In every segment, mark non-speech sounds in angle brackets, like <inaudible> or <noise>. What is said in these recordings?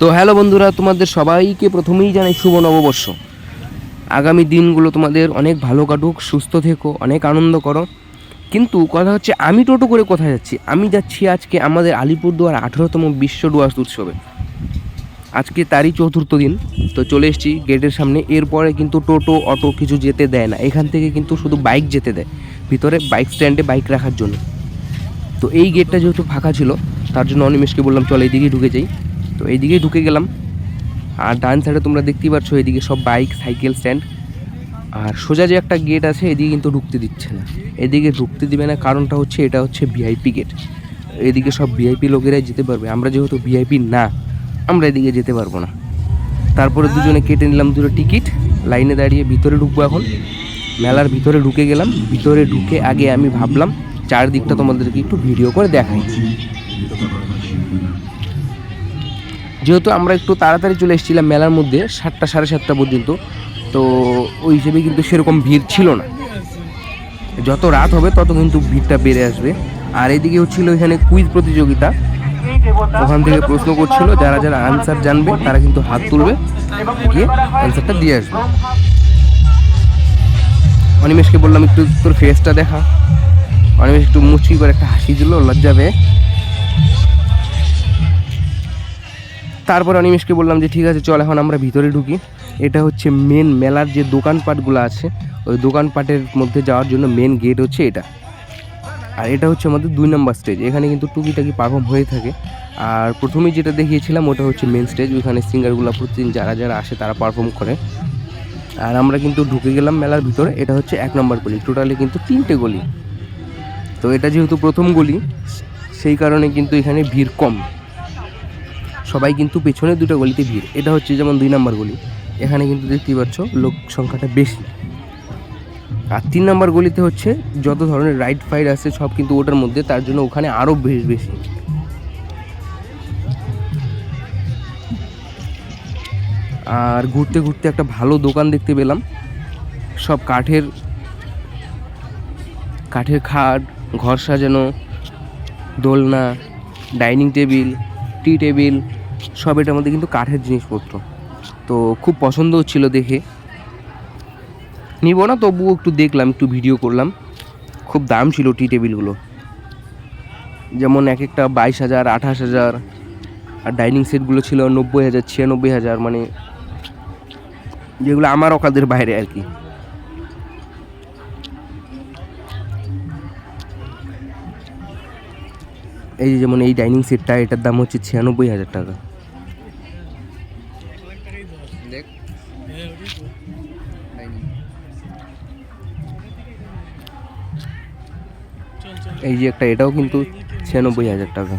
তো হ্যালো বন্ধুরা, তোমাদের সবাইকে প্রথমেই জানাই শুভ নববর্ষ। আগামী দিনগুলো তোমাদের অনেক ভালো কাটুক, সুস্থ থেকো, অনেক আনন্দ করো। কিন্তু কথা হচ্ছে, আমি টোটো করে কোথায় যাচ্ছি? আমি যাচ্ছি আজকে আমাদের আলিপুরদুয়ার আঠেরোতম বিশ্ব ডুয়ার্স উৎসবে। আজকে তারই চতুর্থ দিন, তো চলে এসেছি গেটের সামনে। এরপরে কিন্তু টোটো, অটো কিছু যেতে দেয় না। এখান থেকে কিন্তু শুধু বাইক যেতে দেয়, ভিতরে বাইক স্ট্যান্ডে বাইক রাখার জন্য। তো এই গেটটা যেহেতু ফাঁকা ছিল, তার জন্য অনিমেষকে বললাম, চল এইদিকেই ঢুকে যাই। তো এইদিকেই ঢুকে গেলাম। আর ডান সাইডে তোমরা দেখতেই পাচ্ছ এদিকে সব বাইক, সাইকেল, স্ট্যান্ড। আর সোজা যে একটা গেট আছে, এদিকে কিন্তু ঢুকতে দিচ্ছে না। এদিকে ঢুকতে দিবে না, কারণটা হচ্ছে এটা হচ্ছে ভিআইপি গেট এদিকে সব ভিআইপি লোকেরাই যেতে পারবে। আমরা যেহেতু ভিআইপি না, আমরা এদিকে যেতে পারব না। তারপরে দুজনে কেটে নিলাম দুটো টিকিট লাইনে দাঁড়িয়ে ভিতরে ঢুকবো এখন। মেলার ভিতরে ঢুকে গেলাম। ভিতরে ঢুকে আগে আমি ভাবলাম, চারদিকটা তোমাদেরকে একটু ভিডিও করে দেখাই। যেহেতু আমরা একটু তাড়াতাড়ি চলে এসেছিলাম মেলার মধ্যে সাতটা, সাড়ে সাতটা পর্যন্ত, তো ওই হিসেবে কিন্তু সেরকম ভিড় ছিল না। যত রাত হবে, তত কিন্তু ভিড়টা বেড়ে আসবে। আর এদিকে হচ্ছিল এখানে কুইজ প্রতিযোগিতা। ওখান থেকে প্রশ্ন করছিল, যারা যারা আনসার জানবে, তারা কিন্তু হাত তুলবে, গিয়ে অ্যান্সারটা দিয়ে আসবে। অনিমেষকে বললাম, একটু তোর ফেসটা দেখা। অনিমেষ একটু মুচকি করে একটা হাসি দিল, লজ্জা পেয়ে। তারপর অনিমেষকে বললাম যে, ঠিক আছে, চল, এখন আমরা ভিতরে ঢুকি। এটা হচ্ছে মেন মেলার যে দোকানপাটগুলো আছে, ওই দোকানপাটের মধ্যে যাওয়ার জন্য মেন গেট হচ্ছে এটা। আর এটা হচ্ছে আমাদের দুই নম্বর স্টেজ এখানে কিন্তু টুকিটাকি পারফর্ম হয়ে থাকে। আর প্রথমেই যেটা দেখিয়েছিলাম, ওটা হচ্ছে মেন স্টেজ ওইখানে সিঙ্গারগুলো প্রতিদিন যারা যারা আসে, তারা পারফর্ম করে। আর আমরা কিন্তু ঢুকে গেলাম মেলার ভিতরে, এটা হচ্ছে এক নম্বর গলি টোটালি কিন্তু তিনটে গলি। তো এটা যেহেতু প্রথম গলি, সেই কারণে কিন্তু এখানে ভিড় কম। সবাই কিন্তু পেছনে দুটো গলিতে ভিড়। এটা হচ্ছে যেমন দুই নম্বর গলি। এখানে কিন্তু দেখতেই পাচ্ছ লোক সংখ্যাটা বেশি। আর তিন নম্বর গলিতে হচ্ছে যত ধরনের রাইড ফাইড আছে সব কিন্তু ওটার মধ্যে, তার জন্য ওখানে আরও বেশ বেশি। আর ঘুরতে ঘুরতে একটা ভালো দোকান দেখতে পেলাম। সব কাঠের কাঠের খাট, ঘর সাজানো, দোলনা, ডাইনিং টেবিল, টি টেবিল সব এটার মধ্যে কিন্তু কাঠের জিনিসপত্র। তো খুব পছন্দ হচ্ছিল দেখে। নিব না, তবুও একটু দেখলাম, একটু ভিডিও করলাম। খুব দাম ছিল টি টেবিলগুলো যেমন এক একটা বাইশ হাজার, আঠাশ হাজার, আর ডাইনিং সেটগুলো ছিল নব্বই হাজার, ছিয়ানব্বই হাজার মানে যেগুলো আমার অকাদের বাইরে আর কি। এই যেমন এই ডাইনিং সেটটা এটার দাম হচ্ছে ছিয়ানব্বই হাজার টাকা। এই যে একটা, এটাও কিন্তু ছিয়ানব্বই হাজার টাকা।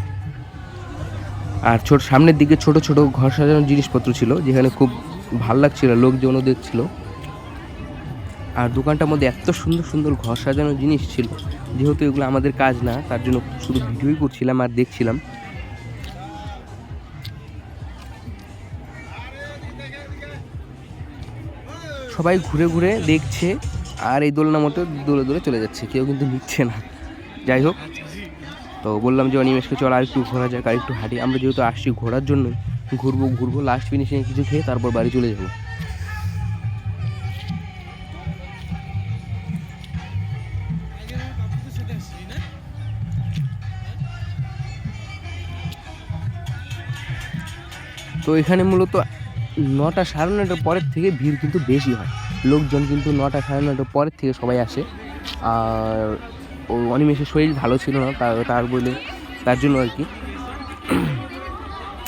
আর ছোট, সামনের দিকে ছোট ছোট ঘর সাজানোর জিনিসপত্র ছিল, যেখানে খুব ভালো লাগছিল, লোকজনও দেখছিল। আর দোকানটার মধ্যে এত সুন্দর সুন্দর ঘর সাজানোর জিনিস ছিল, যেহেতু এগুলো আমাদের কাজ না, তার জন্য শুধু ভিডিওই করছিলাম আর দেখছিলাম। সবাই ঘুরে ঘুরে দেখছে আর এই দোলনা মতো দোলে দোলে চলে যাচ্ছে, কেউ কিন্তু নিচ্ছে না। যাই হোক, তো বললাম যে অনিমেষকে চল আর একটু ঘোরা যাক আর একটু হাঁটি। আমরা যেহেতু আসছি ঘোরার জন্য, ঘুরবো ঘুরবো লাস্ট ফিনিশিংয়ে কিছু খেয়ে তারপর বাড়ি চলে যাব। তো এখানে মূলত নটা সাড়ে নটার পরের থেকে ভিড় কিন্তু বেশি হয়। লোকজন কিন্তু নটা সাড়ে নটার পরের থেকে সবাই আসে। আর ও অনিমেষের শরীর ভালো ছিল না তার তার বলে, তার জন্য আর কি।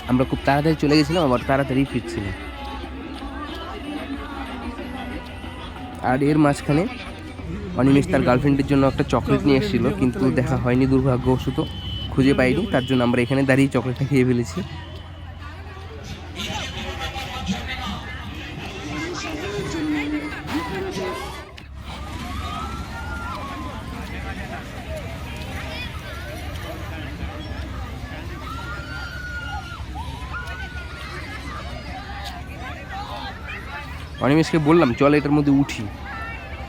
আমরা খুব তাড়াতাড়ি চলে গেছিলাম, আবার তাড়াতাড়ি ফিরছিলাম। আর এর মাঝখানে অনিমেষ তার গার্লফ্রেন্ডের জন্য একটা চকলেট নিয়ে এসেছিল, কিন্তু দেখা হয়নি দুর্ভাগ্যবশত, খুঁজে পাইনি, তার জন্য আমরা এখানে দাঁড়িয়ে চকলেটটা খেয়ে ফেলেছি। অনিমেষকে বললাম, চল এটার মধ্যে উঠি।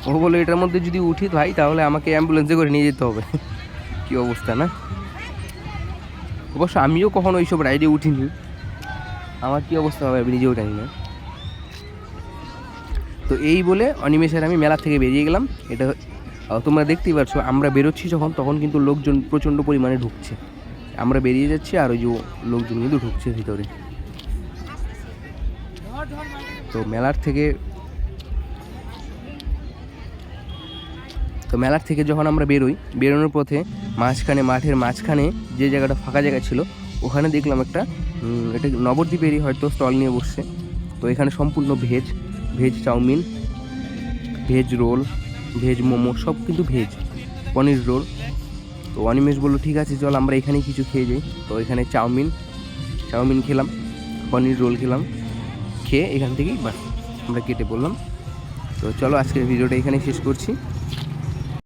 ও বলে এটার মধ্যে যদি উঠি ভাই, তাহলে আমাকে অ্যাম্বুলেন্সে করে নিয়ে যেতে হবে। <laughs> কি অবস্থা, না? অবশ্য আমিও কখনো ওইসব রাইডে উঠিনি। আমার কী অবস্থা হবে আমি নিজেও জানি না। তো এই বলে অনিমেষের আমি মেলা থেকে বেরিয়ে গেলাম। এটা তোমরা দেখতেই পাচ্ছ আমরা বেরোচ্ছি যখন, তখন কিন্তু লোকজন প্রচণ্ড পরিমাণে ঢুকছে। আমরা বেরিয়ে যাচ্ছি আর ওই যে লোকজন কিন্তু ঢুকছে ভিতরে। তো মেলার থেকে তো মেলার থেকে যখন আমরা বেরোই, বেরোনোর পথে মাঝখানে, মাঠের মাঝখানে যে জায়গাটা ফাঁকা জায়গা ছিল, ওখানে দেখলাম একটা এটা নবদ্বীপেরই হয়তো স্টল নিয়ে বসছে। তো এখানে সম্পূর্ণ veg veg chowmein, veg roll, veg momo, সব কিন্তু ভেজ, পনির রোল। তো অনিমেষ বলল, ঠিক আছে, চল, আমরা এখানেই কিছু খেয়ে যাই। তো এখানে চাউমিন চাউমিন খেলাম, পনির রোল খেলাম। খেয়ে এখান থেকেই বাস আমরা কেটে পড়লাম তো চলো আজকের ভিডিওটা এখানেই শেষ করছি।